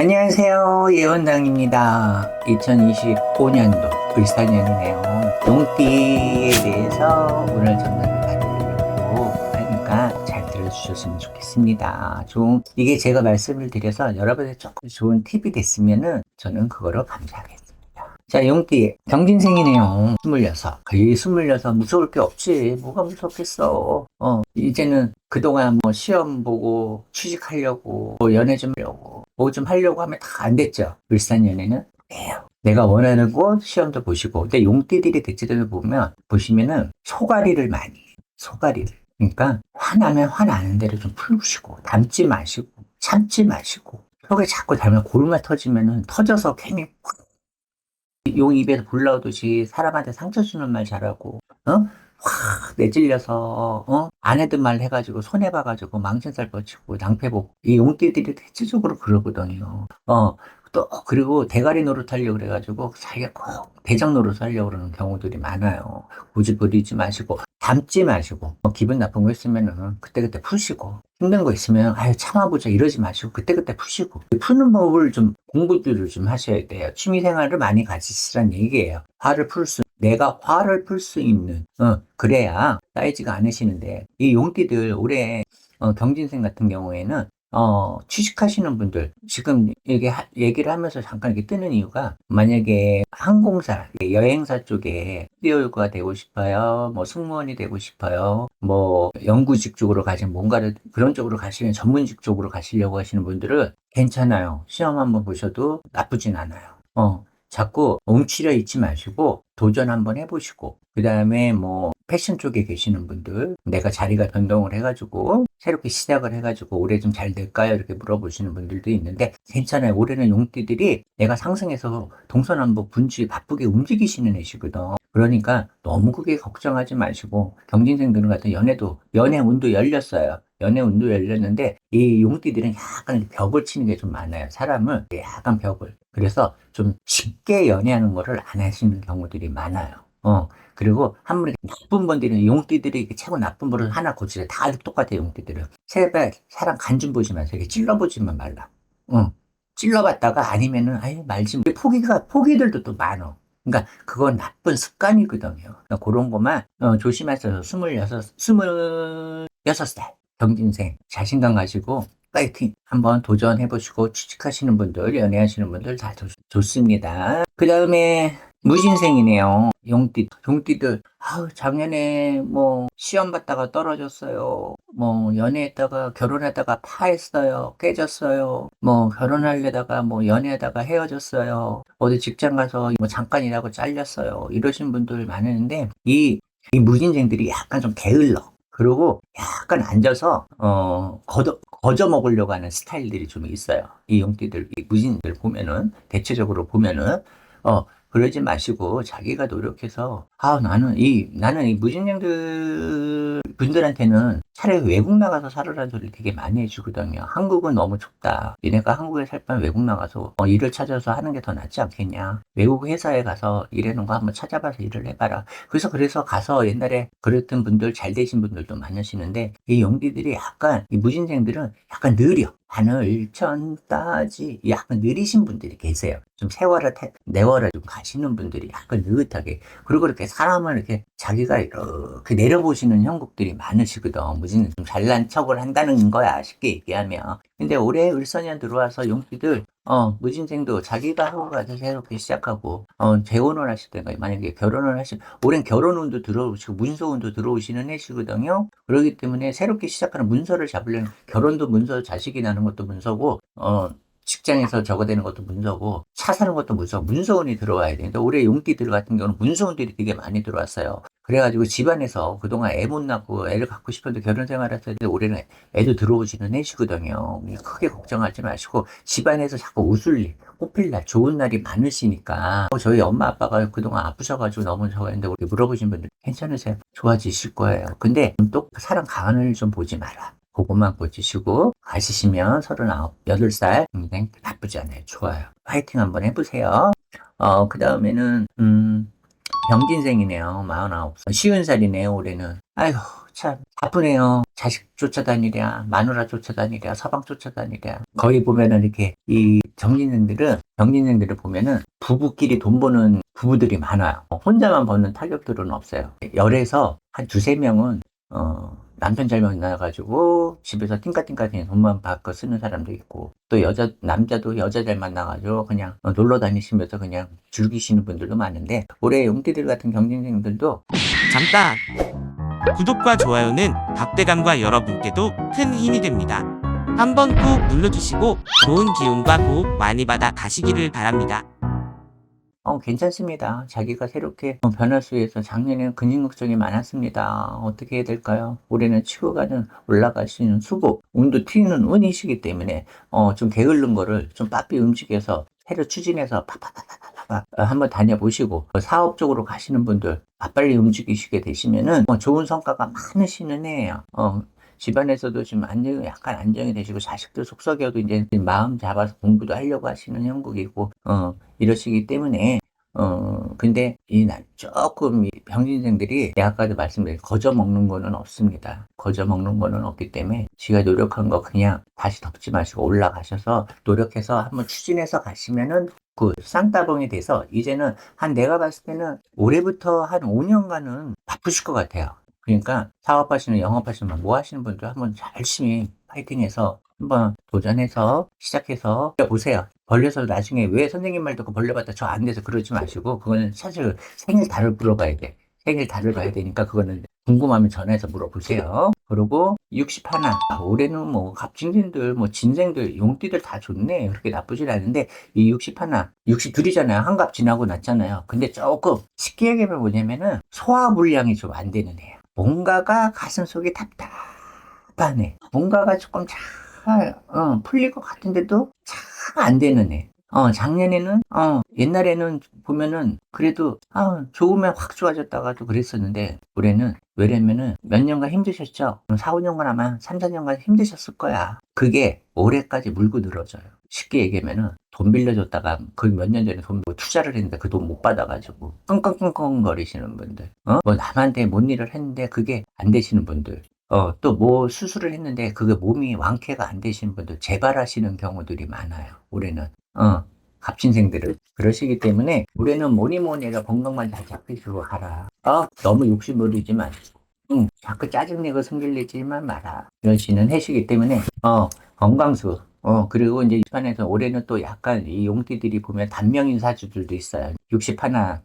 안녕하세요. 예원당입니다. 2025년도 불사년이네요. 용띠에 대해서 오늘 전달을 받으려고 하니까 잘 들어주셨으면 좋겠습니다. 좀, 이게 제가 말씀을 드려서 여러분의 조금 좋은 팁이 됐으면은 저는 그거로 감사하겠습니다. 자, 용띠, 경진생이네요. 26. 이 26, 무서울 게 없지. 뭐가 무섭겠어. 어, 이제는 그동안 뭐 시험 보고 취직하려고, 뭐 연애 좀 하려고, 뭐 좀 하려고 하면 다 안 됐죠. 울산 연애는 돼요. 내가 원하는 곳 시험도 보시고. 근데 용띠들이 대체적으로 보면, 보시면은 소가리를 많이 해요. 소가리를. 그러니까 화나면 화나는 대로 좀 풀으시고, 담지 마시고, 참지 마시고, 속에 자꾸 달면 골마 터지면은 터져서 괜히 용 입에서 불 나오듯이 사람한테 상처 주는 말 잘하고, 어? 확 내질려서, 어? 안 해든 말 해가지고, 손해 봐가지고, 망신살 뻗치고, 낭패복. 이 용띠들이 대체적으로 그러거든요. 어, 또, 그리고 대가리 노릇하려고 그래가지고, 자기가 꼭 대장 노릇 하려고 그러는 경우들이 많아요. 굳이 부리지 마시고, 담지 마시고, 뭐 기분 나쁜 거 있으면은, 그때그때 푸시고, 힘든 거 있으면, 아유, 참아보자, 이러지 마시고, 그때그때 푸시고, 푸는 법을 좀 공부들을 좀 하셔야 돼요. 취미 생활을 많이 가지시란 얘기예요. 화를 풀 수, 내가 화를 풀 수 있는, 어, 그래야 쌓이지가 않으시는데, 이 용띠들 올해, 어, 경진생 같은 경우에는, 어, 취직하시는 분들, 지금 얘기, 얘기를 하면서 잠깐 이렇게 뜨는 이유가, 만약에 항공사, 여행사 쪽에 뛰어올가 되고 싶어요, 뭐 승무원이 되고 싶어요, 뭐 연구직 쪽으로 가시는 뭔가를 그런 쪽으로 가시는 전문직 쪽으로 가시려고 하시는 분들은 괜찮아요. 시험 한번 보셔도 나쁘진 않아요. 어, 자꾸 웅치려 있지 마시고 도전 한번 해보시고 그 다음에 뭐 패션 쪽에 계시는 분들 내가 자리가 변동을 해가지고 새롭게 시작을 해가지고 올해 좀 잘 될까요? 이렇게 물어보시는 분들도 있는데 괜찮아요. 올해는 용띠들이 내가 상승해서 동서남북 분주히 바쁘게 움직이시는 애시거든. 그러니까 너무 크게 걱정하지 마시고 경진생들은 같은 연애도 연애 운도 열렸어요. 연애 운도 열렸는데 이 용띠들은 약간 벽을 치는 게 좀 많아요. 사람을 약간 벽을. 그래서 좀 쉽게 연애하는 거를 안 하시는 경우들이 많아요. 어, 그리고 한 번에 나쁜 분들은 용띠들이 최고 나쁜 분을 하나 고치래. 다 똑같아요, 용띠들은. 제발 사람 간 좀 보지 마세요. 이렇게 찔러보지만 말라. 어, 찔러봤다가 아니면은, 아유, 말지. 포기가, 포기들도 또 많어. 그러니까 그건 나쁜 습관이거든요. 그러니까 그런 것만 어, 조심하셔서 26, 26살 경진생 자신감 가지고 파이팅 한번 도전해 보시고 취직하시는 분들, 연애하시는 분들 다 좋, 좋습니다. 그 다음에 무신생이네요. 용띠, 용띠들, 아우, 작년에 뭐, 시험 봤다가 떨어졌어요. 뭐, 연애했다가, 결혼하다가 파했어요. 깨졌어요. 뭐, 결혼하려다가, 뭐, 연애하다가 헤어졌어요. 어디 직장 가서 뭐, 잠깐이라고 잘렸어요. 이러신 분들 많은데, 이, 이 무신생들이 약간 좀 게을러. 그리고 약간 앉아서, 어, 거저, 거저 먹으려고 하는 스타일들이 좀 있어요. 이 용띠들, 이 무신들 보면은, 대체적으로 보면은, 어, 그러지 마시고 자기가 노력해서 아 나는 이 나는 이 무진장들 분들한테는 차라리 외국 나가서 살으라는 소리 되게 많이 해주거든요. 한국은 너무 좁다. 니네가 한국에 살 바면 외국 나가서 어, 일을 찾아서 하는 게 더 낫지 않겠냐. 외국 회사에 가서 일하는 거 한번 찾아봐서 일을 해봐라. 그래서 그래서 가서 옛날에 그랬던 분들 잘 되신 분들도 많으시는데 이 용기들이 약간 이 무진생들은 약간 느려. 하늘천 따지 약간 느리신 분들이 계세요. 좀 세월을 태, 내월을 좀 가시는 분들이 약간 느긋하게 그리고 이렇게 사람을 이렇게 자기가 이렇게 내려보시는 형국들이 많으시거든. 무슨 좀 잘난 척을 한다는 거야 쉽게 얘기하면. 근데 올해 을선년 들어와서 용띠들 어, 무진생도 자기가 하고 가서 새롭게 시작하고, 어, 재혼을 하시든가, 만약에 결혼을 하시면, 올해는 결혼운도 들어오시고, 문서운도 들어오시는 해시거든요. 그렇기 때문에 새롭게 시작하는 문서를 잡으려면, 결혼도 문서, 자식이 나는 것도 문서고, 어, 직장에서 되는 것도 문서고, 차 사는 것도 문서, 문서운이 들어와야 되는데, 올해 용띠들 같은 경우는 문서운들이 되게 많이 들어왔어요. 그래가지고 집안에서 그동안 애 못 낳고 애를 갖고 싶었는데 결혼 생활 했을 때 올해는 애도 들어오지는 해시거든요. 크게 걱정하지 마시고 집안에서 자꾸 웃을 일, 꽃필 날, 좋은 날이 많으시니까 어, 저희 엄마 아빠가 그동안 아프셔가지고 너무 저거 했는데 우리 물어보신 분들 괜찮으세요? 좋아지실 거예요. 근데 또 사람 강한을 좀 보지 마라. 그것만 보시고 가시시면 39, 8살 인생 나쁘지 않아요. 좋아요. 파이팅 한번 해보세요. 어, 그 다음에는 음, 병진생이네요. 49살. 쉬운 살이네요, 올해는. 아휴, 참 바쁘네요. 자식 쫓아다니랴, 마누라 쫓아다니랴, 서방 쫓아다니랴. 거의 보면은 이렇게 이 정신생들은 정신생들을 보면은 부부끼리 돈 버는 부부들이 많아요. 혼자만 버는 타격들은 없어요. 열에서 한 두세 명은 어, 남편 잘 만나가지고 집에서 띵까띵까 그냥 돈만 받고 쓰는 사람도 있고 또 여자 남자도 여자 잘 만나가지고 그냥 어, 놀러 다니시면서 그냥 즐기시는 분들도 많은데 올해 용띠들 같은 경쟁생들도 잠깐! 구독과 좋아요는 박대감과 여러분께도 큰 힘이 됩니다. 한번 꾹 눌러주시고 좋은 기운과 도움 많이 받아 가시기를 바랍니다. 어, 괜찮습니다. 자기가 새롭게 어, 변화수 위해서 작년에는 근심 걱정이 많았습니다. 어떻게 해야 될까요? 올해는 치고 가는 올라갈 수 있는 수고, 운도 튀는 운이시기 때문에 어, 좀 게을른 거를 좀 빠삐 움직여서 새로 추진해서 파파파파파파 어, 한번 다녀보시고 어, 사업적으로 가시는 분들 빨리 움직이시게 되시면은 어, 좋은 성과가 많으시는 해예요. 어, 집안에서도 지금 안정, 약간 안정이 되시고 자식들 속썩여도 이제 마음 잡아서 공부도 하려고 하시는 형국이고 어, 이러시기 때문에 어 근데 이 나- 조금 이 병신생들이 아까도 말씀드린 거저 먹는 거는 없습니다. 거저 먹는 거는 없기 때문에 지가 노력한 거 그냥 다시 덮지 마시고 올라가셔서 노력해서 한번 추진해서 가시면은 그 쌍따봉이 돼서 이제는 한 내가 봤을 때는 올해부터 한 5년간은 바쁘실 것 같아요. 그러니까 사업하시는 영업하시는 뭐 하시는 분들 한번 열심히 파이팅해서 한번 도전해서 시작해서 보세요. 벌려서 나중에 왜 선생님 말 듣고 벌려 봤다 저 안 돼서 그러지 마시고 그거는 사실 생일 달을 물어봐야 돼. 생일 달을 봐야 되니까 그거는 궁금하면 전화해서 물어보세요. 그리고 60 하나. 아, 올해는 뭐 갑진생들, 뭐 진생들, 용띠들 다 좋네. 그렇게 나쁘진 않은데 이60 하나, 60 둘이잖아요. 한갑 지나고 났잖아요. 근데 조금 쉽게 얘기하면 뭐냐면은 소화 불량이 좀 안 되는 애야. 뭔가가 가슴 속에 답답하네. 뭔가가 조금 잘 어, 풀릴 것 같은데도 잘 안 되는 애. 어, 작년에는, 어, 옛날에는 보면은, 그래도, 아, 좋으면 확 좋아졌다가도 그랬었는데, 올해는, 왜냐면은, 몇 년간 힘드셨죠? 4, 5년간 아마 3, 4년간 힘드셨을 거야. 그게 올해까지 물고 늘어져요. 쉽게 얘기하면은, 돈 빌려줬다가, 그몇년 전에 돈 뭐 투자를 했는데 그 돈 못 받아가지고, 끙끙끙끙 거리시는 분들, 어? 뭐 남한테 뭔 일을 했는데 그게 안 되시는 분들, 어, 또 뭐 수술을 했는데 그게 몸이 완쾌가 안 되시는 분들 재발하시는 경우들이 많아요. 올해는. 어, 갑신생들은. 그러시기 때문에 올해는 뭐니 뭐니 해서 건강만 잘 잡히시고 가라. 어, 너무 욕심 부리지 마시고. 응, 자꾸 짜증내고 성질내지만 마라. 이러시는 해시기 때문에, 어, 건강수. 어, 그리고 이제 입판에서 올해는 또 약간 이 용띠들이 보면 단명 인 사주들도 있어요. 60 하나.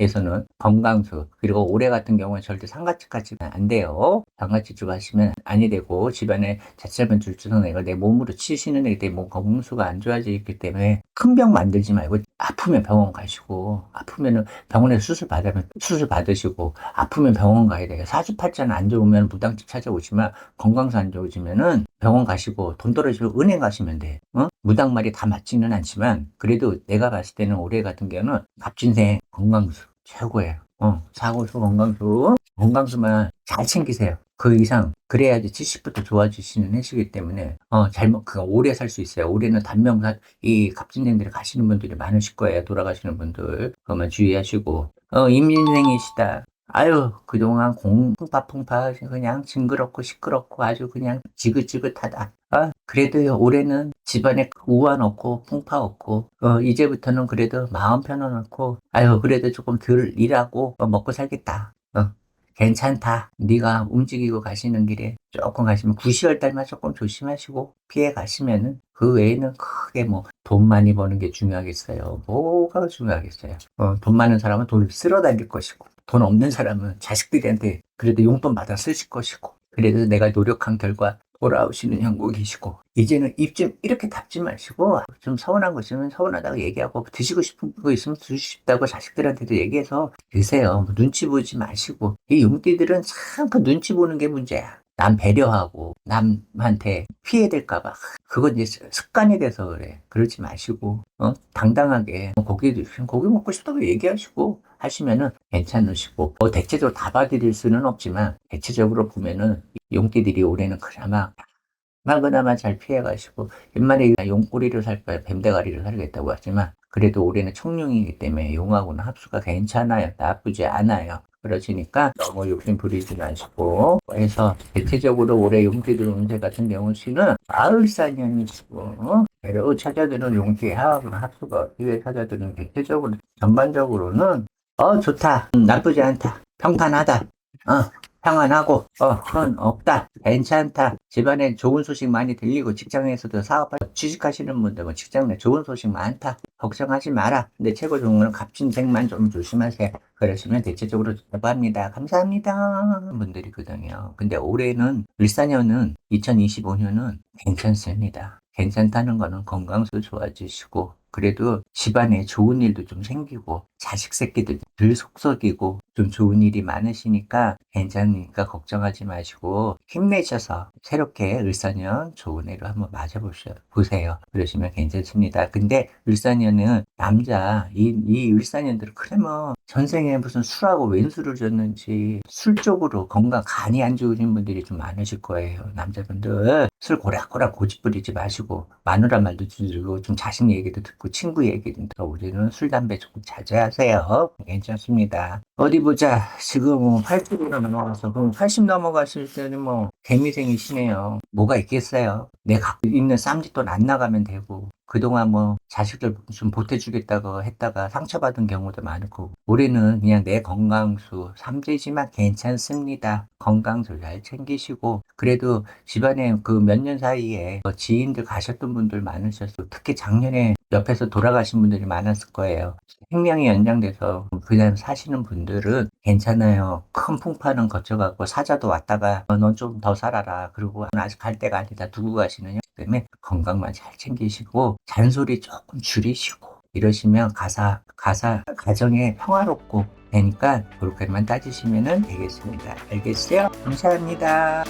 에서는 건강수 그리고 올해 같은 경우는 절대 상가치까지는 안 돼요. 상가치주가 하시면 아니 되고 집안에 자체면 줄주선 애가 내 몸으로 치시는 애기 때문에 몸 건강수가 안 좋아지기 때문에 큰 병 만들지 말고 아프면 병원 가시고 아프면은 병원에서 수술 받으면 수술 받으시고 아프면 병원 가야 돼요. 사주팔자는 안 좋으면 무당집 찾아오시면 건강수 안 좋으시면은 병원 가시고 돈 떨어지면 은행 가시면 돼. 어? 무당 말이 다 맞지는 않지만 그래도 내가 봤을 때는 올해 같은 경우는 갑진생 건강수 최고예요. 어, 사고수 건강수 건강수만 잘 챙기세요. 그 이상 그래야지 70부터 좋아지시는 해시기 때문에 어 잘못 그 오래 살 수 있어요. 올해는 단명사 이 갑진생들이 가시는 분들이 많으실 거예요. 돌아가시는 분들 그것만 주의하시고 어 임진생이시다. 아유 그동안 공 풍파 풍파 그냥 징그럽고 시끄럽고 아주 그냥 지긋지긋하다. 아 그래도 올해는 집안에 우환 없고 풍파 없고 어 이제부터는 그래도 마음 편안놓고 아유 그래도 조금 덜 일하고 어, 먹고 살겠다. 어 괜찮다. 네가 움직이고 가시는 길에 조금 가시면 9, 10월 달만 조금 조심하시고 피해 가시면은 그 외에는 크게 뭐 돈 많이 버는 게 중요하겠어요. 뭐가 중요하겠어요. 어, 돈 많은 사람은 돈을 쓸어 다닐 것이고 돈 없는 사람은 자식들한테 그래도 용돈 받아 쓰실 것이고 그래도 내가 노력한 결과 돌아오시는 형국이시고 이제는 입 좀 이렇게 닫지 마시고 좀 서운한 거 있으면 서운하다고 얘기하고 드시고 싶은 거 있으면 드시고 싶다고 자식들한테도 얘기해서 드세요. 뭐 눈치 보지 마시고 이 용띠들은 참 그 눈치 보는 게 문제야. 남 배려하고 남한테 피해될까봐 그건 이제 습관이 돼서 그래. 그러지 마시고 어? 당당하게 고기 드시면 고기 먹고 싶다고 얘기하시고 하시면은 괜찮으시고 뭐 대체적으로 다 봐드릴 수는 없지만 대체적으로 보면은 용띠들이 올해는 그나마 나 그나마 잘 피해가시고 옛말에 용꼬리를 살 거야 뱀대가리를 살겠다고 하지만 그래도 올해는 청룡이기 때문에 용하고는 합수가 괜찮아요 나쁘지 않아요 그러시니까 너무 욕심 부리지 마시고. 해서 대체적으로 올해 용띠들 운세 같은 경우는 마을사년이시고 배로 찾아드는 용띠의 합- 합수가 뒤에 찾아드는 대체적으로 전반적으로는 어 좋다. 음, 나쁘지 않다. 평탄하다. 어 평안하고 어 그건 없다 괜찮다. 집안에 좋은 소식 많이 들리고 직장에서도 사업 취직하시는 분들 뭐 직장 내 좋은 소식 많다. 걱정하지 마라. 근데 최고 좋은 건 갑진생만 좀 조심하세요. 그러시면 대체적으로 좋다고 합니다. 감사합니다. 분들이거든요. 근데 올해는 일사년은 2025년은 괜찮습니다. 괜찮다는 거는 건강도 좋아지시고 그래도 집안에 좋은 일도 좀 생기고 자식 새끼들 덜 속썩이고 좀 좋은 일이 많으시니까 괜찮으니까 걱정하지 마시고 힘내셔서 새롭게 을사년 좋은 애로 한번 맞아보세요. 보세요. 그러시면 괜찮습니다. 근데 을사년은 남자 이, 이 을사년들은 그러면 전생에 무슨 술하고 왼술을 줬는지 술 쪽으로 건강 간이 안 좋으신 분들이 좀 많으실 거예요. 남자분들 술 고락고락 고집 부리지 마시고 마누라 말도 들고 좀 자식 얘기도 듣고 친구 얘기도 들어 우리는 술 담배 조금 자제하세요. 괜찮습니다. 어디 보자. 지금 뭐 80으로 넘어가서 그럼 80 넘어갔을 때는 뭐 개미생이시네요. 뭐가 있겠어요. 내 갖고 있는 쌈짓돈 안 나가면 되고 그동안 뭐 자식들 좀 보태주겠다고 했다가 상처받은 경우도 많고 올해는 그냥 내 건강수 삼재지만 괜찮습니다. 건강도 잘 챙기시고 그래도 집안에 그 몇 년 사이에 뭐 지인들 가셨던 분들 많으셨고 특히 작년에 옆에서 돌아가신 분들이 많았을 거예요. 생명이 연장돼서 그냥 사시는 분들은 괜찮아요. 큰 풍파는 거쳐갖고 사자도 왔다가 넌 좀 더 살아라. 그리고 아직 갈 때가 아니다. 두고 가시는 형 때문에 건강만 잘 챙기시고 잔소리 조금 줄이시고 이러시면 가사 가사 가정에 평화롭고 되니까 그렇게만 따지시면 되겠습니다. 알겠어요? 감사합니다.